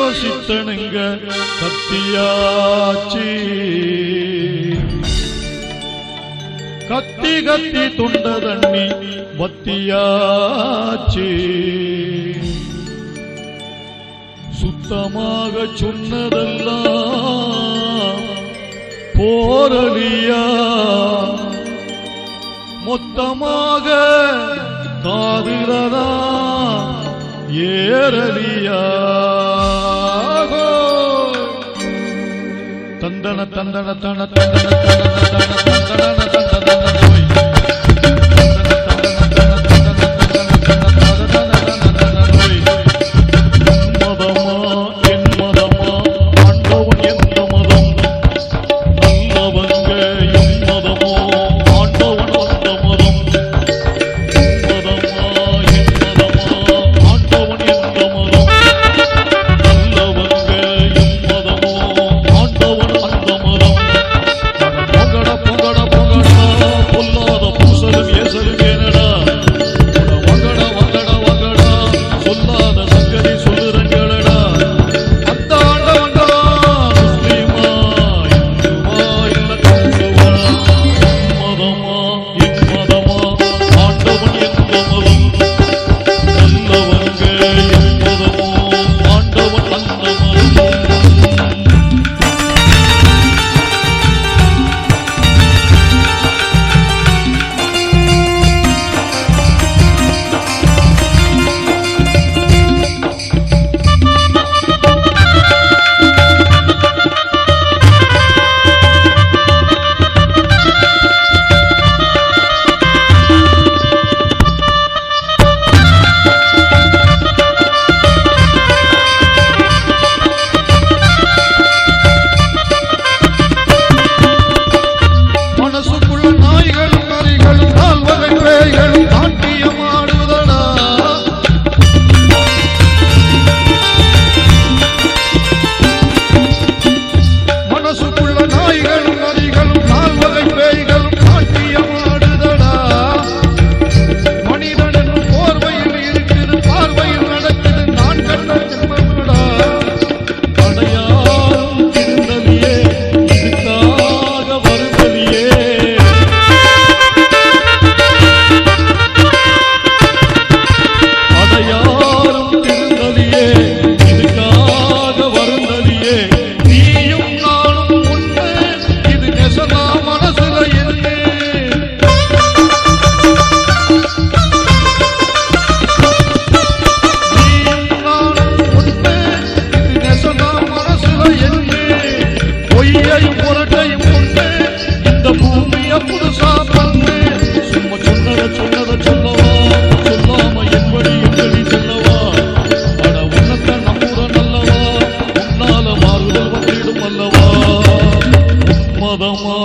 யோசித்தனுங்க கத்தியாச்சி. கத்தி கத்தி துண்ட தண்ணி பத்தியாச்சி சுத்தமாக சொன்னதெல்லாம் போரடியா மொத்தமாக காதுலதான் ஏரடியா તંદણ તંદણ તંદણ તંદણ તંદણ તંદણ તંદણ તંદણ Baba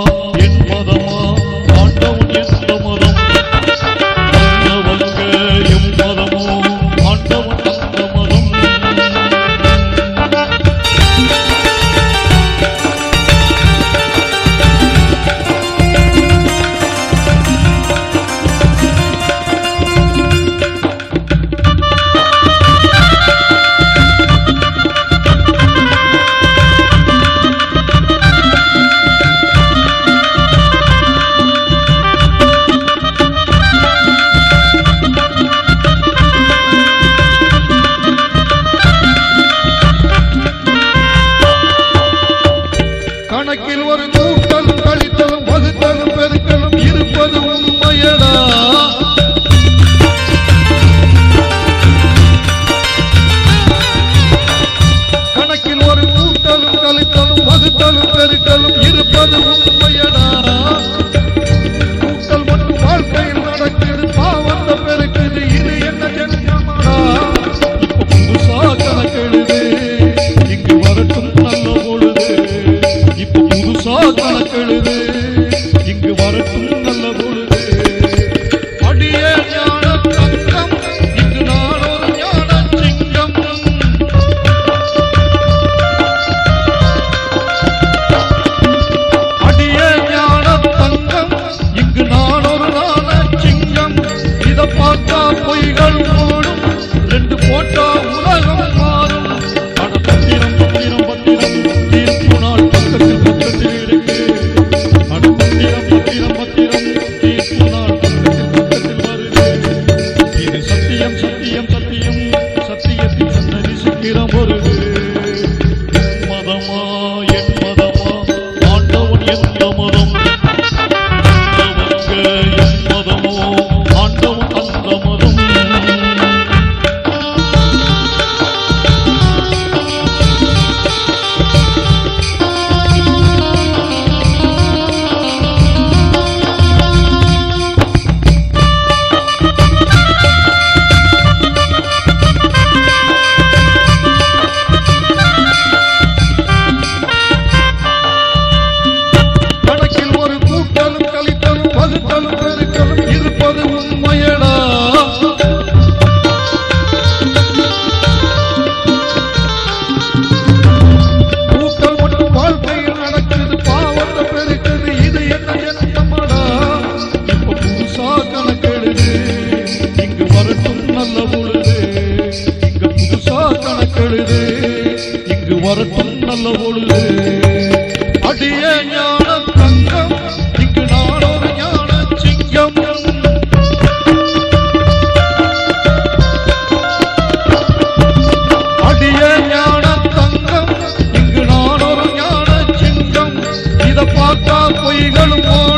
我一个人过